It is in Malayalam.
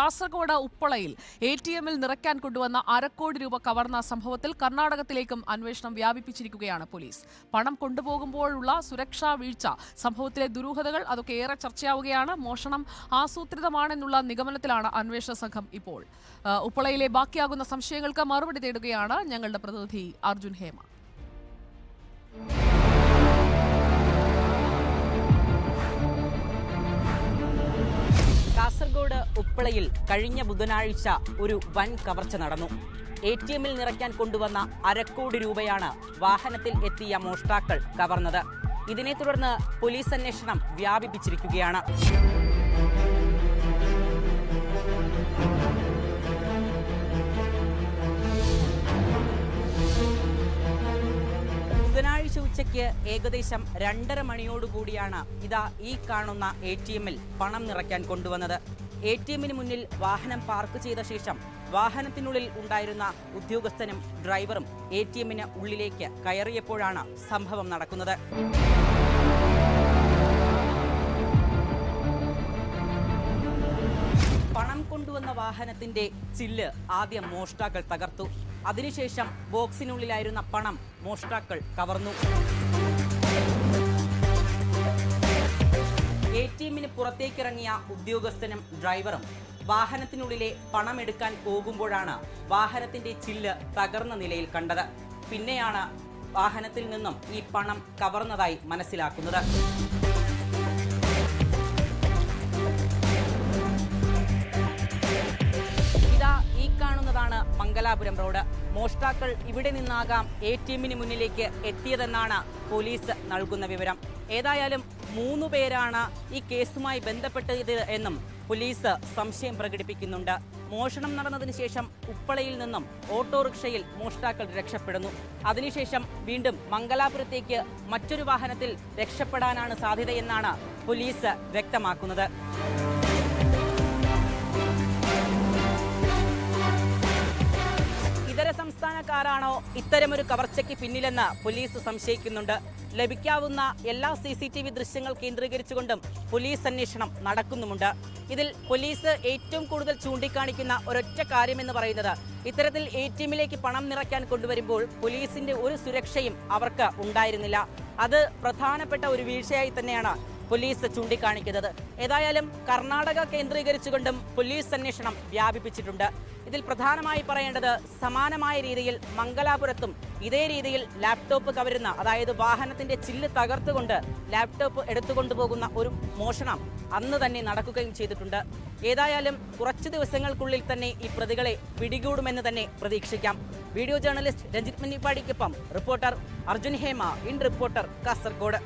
കാസർഗോഡ് ഉപ്പളയിൽ എ ടി എമ്മിൽ നിറയ്ക്കാൻ കൊണ്ടുവന്ന അരക്കോടി രൂപ കവർന്ന സംഭവത്തിൽ കർണാടകത്തിലേക്കും അന്വേഷണം വ്യാപിപ്പിച്ചിരിക്കുകയാണ് പോലീസ്. പണം കൊണ്ടുപോകുമ്പോഴുള്ള സുരക്ഷാ വീഴ്ച സംഭവത്തിലെ ദുരൂഹതകൾ അതൊക്കെ ഏറെ ചർച്ചയാവുകയാണ്. മോഷണം ആസൂത്രിതമാണെന്നുള്ള നിഗമനത്തിലാണ് അന്വേഷണ സംഘം ഇപ്പോൾ. ഉപ്പളയിലെ ബാക്കിയാകുന്ന സംശയങ്ങൾക്ക് മറുപടി തേടുകയാണ് ഞങ്ങളുടെ പ്രതിനിധി അർജുൻ ഹേമ. ഉപ്പളയിൽ കഴിഞ്ഞ ബുധനാഴ്ച ഒരു വൻ കവർച്ച നടന്നു. എ ടി എമ്മിൽ നിറയ്ക്കാൻ കൊണ്ടുവന്ന അരക്കോടി രൂപയാണ് വാഹനത്തിൽ എത്തിയ മോഷ്ടാക്കൾ കവർന്നത്. ഇതിനെ തുടർന്ന് പോലീസ് അന്വേഷണം വ്യാപിപ്പിച്ചിരിക്കുകയാണ്. ബുധനാഴ്ച ഉച്ചയ്ക്ക് ഏകദേശം രണ്ടര മണിയോടുകൂടിയാണ് ഇതാ ഈ കാണുന്ന എ ടി എമ്മിൽ പണം നിറയ്ക്കാൻ കൊണ്ടുവന്നത്. എ ടി എമ്മിന് മുന്നിൽ വാഹനം പാർക്ക് ചെയ്ത ശേഷം വാഹനത്തിനുള്ളിൽ ഉണ്ടായിരുന്ന ഉദ്യോഗസ്ഥനും ഡ്രൈവറും എ ടി എമ്മിന് ഉള്ളിലേക്ക് കയറിയപ്പോഴാണ് സംഭവം നടക്കുന്നത്. പണം കൊണ്ടുവന്ന വാഹനത്തിന്റെ ചില്ല് ആദ്യം മോഷ്ടാക്കൾ തകർത്തു. അതിനുശേഷം ബോക്സിനുള്ളിലായിരുന്ന പണം മോഷ്ടാക്കൾ കവർന്നു. എ ടി എമ്മിന് പുറത്തേക്കിറങ്ങിയ ഉദ്യോഗസ്ഥനും ഡ്രൈവറും വാഹനത്തിനുള്ളിലെ പണമെടുക്കാൻ പോകുമ്പോഴാണ് വാഹനത്തിന്റെ ചില്ല് തകർന്ന നിലയിൽ കണ്ടത്. പിന്നെയാണ് വാഹനത്തിൽ നിന്നും ഈ പണം കവർന്നതായി മനസ്സിലാക്കുന്നത്. മംഗലാപുരം റോഡ്. മോഷ്ടാക്കൾ ഇവിടെ നിന്നാകാം എ ടി എമ്മിന് മുന്നിലേക്ക് എത്തിയതെന്നാണ് പോലീസ് നൽകുന്ന വിവരം. ഏതായാലും മൂന്നു പേരാണ് ഈ കേസുമായി ബന്ധപ്പെട്ടത് എന്നും പോലീസ് സംശയം പ്രകടിപ്പിക്കുന്നുണ്ട്. മോഷണം നടന്നതിന് ശേഷം ഉപ്പളയിൽ നിന്നും ഓട്ടോറിക്ഷയിൽ മോഷ്ടാക്കൾ രക്ഷപ്പെടുന്നു. അതിനുശേഷം വീണ്ടും മംഗലാപുരത്തേക്ക് മറ്റൊരു വാഹനത്തിൽ രക്ഷപ്പെടാനാണ് സാധ്യതയെന്നാണ് പോലീസ് വ്യക്തമാക്കുന്നത്. ഇത്തരമൊരു കവർച്ചയ്ക്ക് പിന്നിലെന്ന് പോലീസ് സംശയിക്കുന്നുണ്ട്. ലഭിക്കാവുന്ന എല്ലാ സി സി ടി വി ദൃശ്യങ്ങൾ കേന്ദ്രീകരിച്ചുകൊണ്ടും പോലീസ് അന്വേഷണം നടക്കുന്നുമുണ്ട്. ഇതിൽ പോലീസ് ഏറ്റവും കൂടുതൽ ചൂണ്ടിക്കാണിക്കുന്ന ഒരൊറ്റ കാര്യമെന്ന് പറയുന്നത് ഇത്തരത്തിൽ എ ടി എമ്മിലേക്ക് പണം നിറയ്ക്കാൻ കൊണ്ടുവരുമ്പോൾ പോലീസിന്റെ ഒരു സുരക്ഷയും അവർക്ക് ഉണ്ടായിരുന്നില്ല. അത് പ്രധാനപ്പെട്ട ഒരു വീഴ്ചയായി തന്നെയാണ് പോലീസ് ചൂണ്ടിക്കാണിക്കുന്നത്. ഏതായാലും കർണാടക കേന്ദ്രീകരിച്ചുകൊണ്ടും പോലീസ് അന്വേഷണം വ്യാപിപ്പിച്ചിട്ടുണ്ട്. ഇതിൽ പ്രധാനമായി പറയേണ്ടത് സമാനമായ രീതിയിൽ മംഗലാപുരത്തും ഇതേ രീതിയിൽ ലാപ്ടോപ്പ് കവരുന്ന അതായത് വാഹനത്തിന്റെ ചില്ല് തകർത്തുകൊണ്ട് ലാപ്ടോപ്പ് എടുത്തുകൊണ്ടു പോകുന്ന ഒരു മോഷണം അന്ന് തന്നെ നടക്കുകയും ചെയ്തിട്ടുണ്ട്. ഏതായാലും കുറച്ച് ദിവസങ്ങൾക്കുള്ളിൽ തന്നെ ഈ പ്രതികളെ പിടികൂടുമെന്ന് തന്നെ പ്രതീക്ഷിക്കാം. Video journalist Ranjith മന്നിപ്പാടിക്കൊപ്പം reporter Arjun Hema in reporter Kasargod.